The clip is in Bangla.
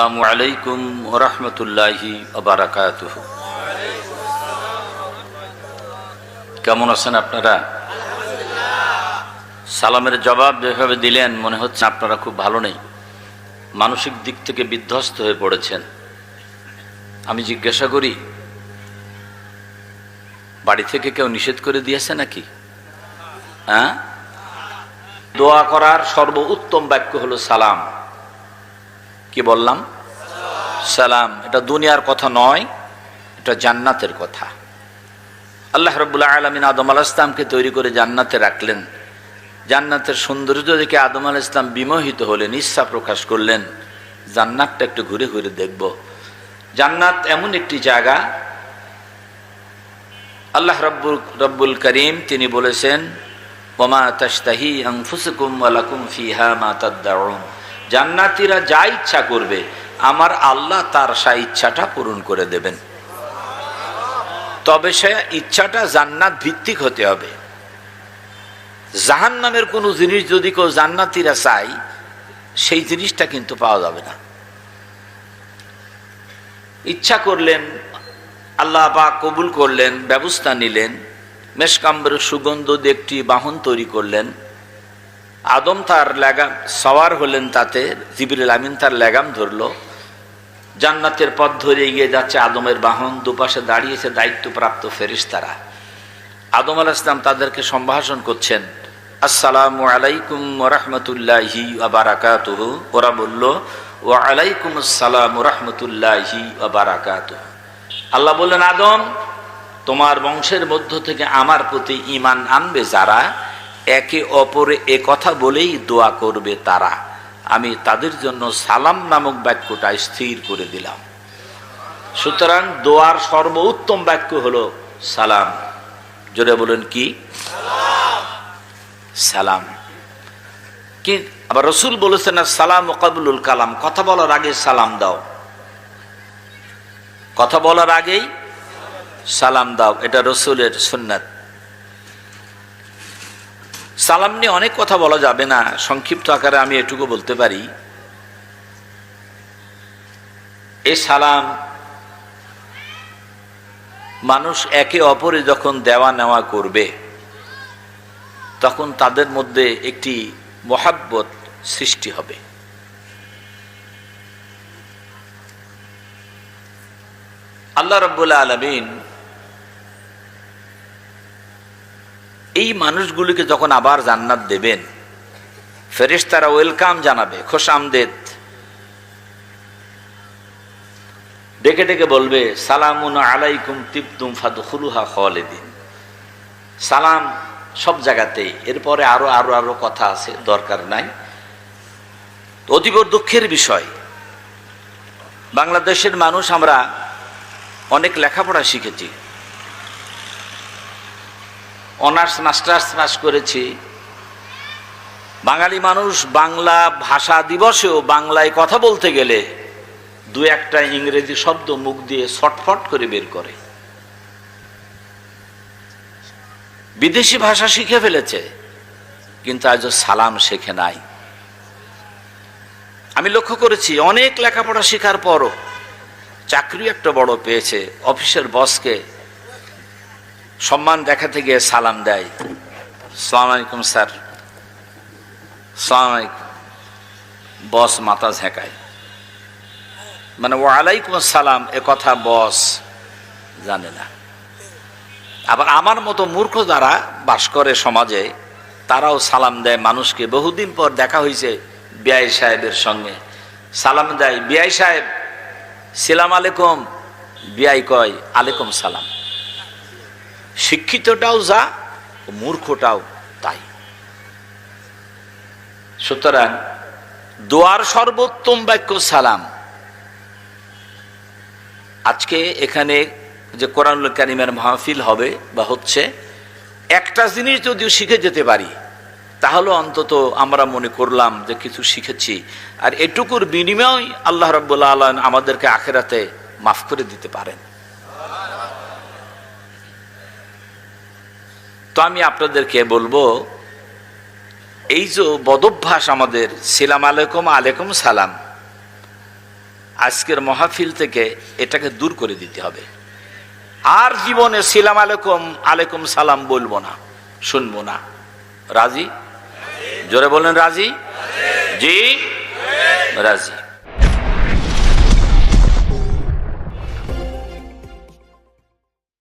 আসসালামু আলাইকুম ওরহমতুল্লাহি ওবরাকাত কেমন আছেন আপনারা? সালামের জবাব যেভাবে দিলেন, মনে হচ্ছে আপনারা খুব ভালো নেই। মানসিক দিক থেকে বিধ্বস্ত হয়ে পড়েছেন। আমি জিজ্ঞাসা করি, বাড়ি থেকে কেউ নিষেধ করে দিয়েছে নাকি? হ্যাঁ? দোয়া করার সর্বোত্তম বাক্য হলো সালাম। কি বললাম? সালাম। এটা দুনিয়ার কথা নয়, এটা জান্নাতের কথা। আল্লাহ রবুল্লাহ আলমিন আদম আল ইসলামকে তৈরি করে জান্নাতে রাখলেন। জান্নাতের সৌন্দর্য দেখে আদম আল ইসলাম বিমোহিত হলেন, ইচ্ছা প্রকাশ করলেন, জান্নাতটা একটু ঘুরে ঘুরে দেখব। জান্নাত এমন একটি জায়গা, আল্লাহ রব্বুল রব্বুল করিম তিনি বলেছেন, ওমা তাস্তাহি আংফুসকুম ওয়ালাকুম ফিহা মা তাদ্দাউন। জান্নাতীরা যা ইচ্ছা করবে, আমার আল্লাহ তার সা ইচ্ছাটা পূরণ করে দেবেন। তবে সে ইচ্ছাটা জান্নাত ভিত্তিক হতে হবে। জাহান নামের কোনো জিনিস যদি কেউ জান্নাতিরা চাই সেই জিনিসটা কিন্তু পাওয়া যাবে না। ইচ্ছা করলেন, আল্লাহ বা কবুল করলেন, ব্যবস্থা নিলেন, মেশকাম্বের সুগন্ধ দিয়ে একটি বাহন তৈরি করলেন। আদম তার লেগাম, সওয়ার হলেন তাতে, জিবিরুল আমিন তার লেগাম ধরলো। জান্নাতের পথ ধরে এগিয়ে যাচ্ছে আদমের বাহন, দুপাশে দাঁড়িয়েছে দায়িত্বপ্রাপ্ত ফেরিস্তারা আদম আল ইসলাম তাদেরকে সম্ভাষণ করছেন, আসসালামু আলাইকুম রহমতুল্লাহি আবারাকাত ওরা বলল ও আলাইকুম আসসালাম রহমতুল্লাহি আবারাকাত আল্লাহ বললেন, আদম, তোমার বংশের মধ্য থেকে আমার প্রতি ইমান আনবে যারা একে অপরে এ কথা বলেই দোয়া করবে তারা। আমি তাদের জন্য সালাম নামক বাক্যটা স্থির করে দিলাম। সুতরাং দোয়ার সর্বোত্তম বাক্য হলো সালাম। জোরে বলেন কি? সালাম। কি? আবার রসুল বলেছেন, সালাম ওকাবুল কালাম। কথা বলার আগে সালাম দাও। কথা বলার আগেই সালাম দাও। এটা রসুলের সুন্নাত। সালাম নিয়ে অনেক কথা বলা যাবে না, সংক্ষিপ্ত আকারে আমি এটুকু বলতে পারি। এই সালাম মানুষ একে অপরে যখন দেওয়া নেওয়া করবে, তখন তাদের মধ্যে একটি মহাব্বত সৃষ্টি হবে। আল্লাহ রব্বুল্লা আলমিন এই মানুষগুলিকে যখন আবার জান্নাত দেবেন ফেরেশ তারা ওয়েলকাম জানাবে খোশ আমদেদ ডেকে ডেকে বলবে, সালামুন আলাইকুম তিপ্তুম ফাদুখুলুহা খালিদিন। সালাম সব জায়গাতেই, এরপরে আরও আরও আরও কথা আছে, দরকার নাই। অতীব দুঃখের বিষয়, বাংলাদেশের মানুষ আমরা অনেক লেখাপড়া শিখেছি। অনার্স, মাস্টার্স পাস করেছি। বাঙালি মানুষ বাংলা ভাষা দিবসেও বাংলায় কথা বলতে গেলে দু একটা ইংরেজি শব্দ মুখ দিয়ে ছটফট করে বের করে। বিদেশি ভাষা শিখে ফেলেছে, কিন্তু আজ সালাম শেখে নাই। আমি লক্ষ্য করেছি, অনেক লেখাপড়া শেখার পরও চাকরি একটা বড় পেয়েছে, অফিসের বসকে সম্মান দেখাতে গিয়ে সালাম দেয়। সালাম আলাইকুম, স্যার। সালাম আলাইকুম। বস মাথা ঝেঁকায়। মানে ও আলাইকুম সালাম এ কথা বস জানে না। আবার আমার মতো মূর্খ যারা বাস করে সমাজে, তারাও সালাম দেয় মানুষকে। বহুদিন পর দেখা হয়েছে বিআই সাহেবের সঙ্গে। সালাম দেয়, বিআই সাহেব, সালাম আলাইকুম। বিআই কয়, আলাইকুম সালাম। শিক্ষিতটাও যা, মূর্খটাও তাই। সুতরাং, দোয়ার সর্বোত্তম বাক্য সালাম। আজকে এখানে যে কোরআনুল কারিমের মাহফিল হবে বা হচ্ছে, একটা জিনিস যদিও শিখে যেতে পারি, তাহলে অন্তত আমরা মনে করলাম যে কিছু শিখেছি, আর এটুকুর বিনিময় আল্লাহ রব্বুল্লা আল্লাহ আমাদেরকে আখেরাতে মাফ করে দিতে পারেন। তো আমি আপনাদেরকে বলব, এই যে বদভ্যাস আমাদের, সিলাম আলাইকুম আলাইকুম সালাম আজকের মহাফিল থেকে এটাকে দূর করে দিতে হবে। আর জীবনে সিলাম আলাইকুম আলাইকুম সালাম বলব না, শুনব না। রাজি? জোরে বলেন, রাজি? জি? রাজি।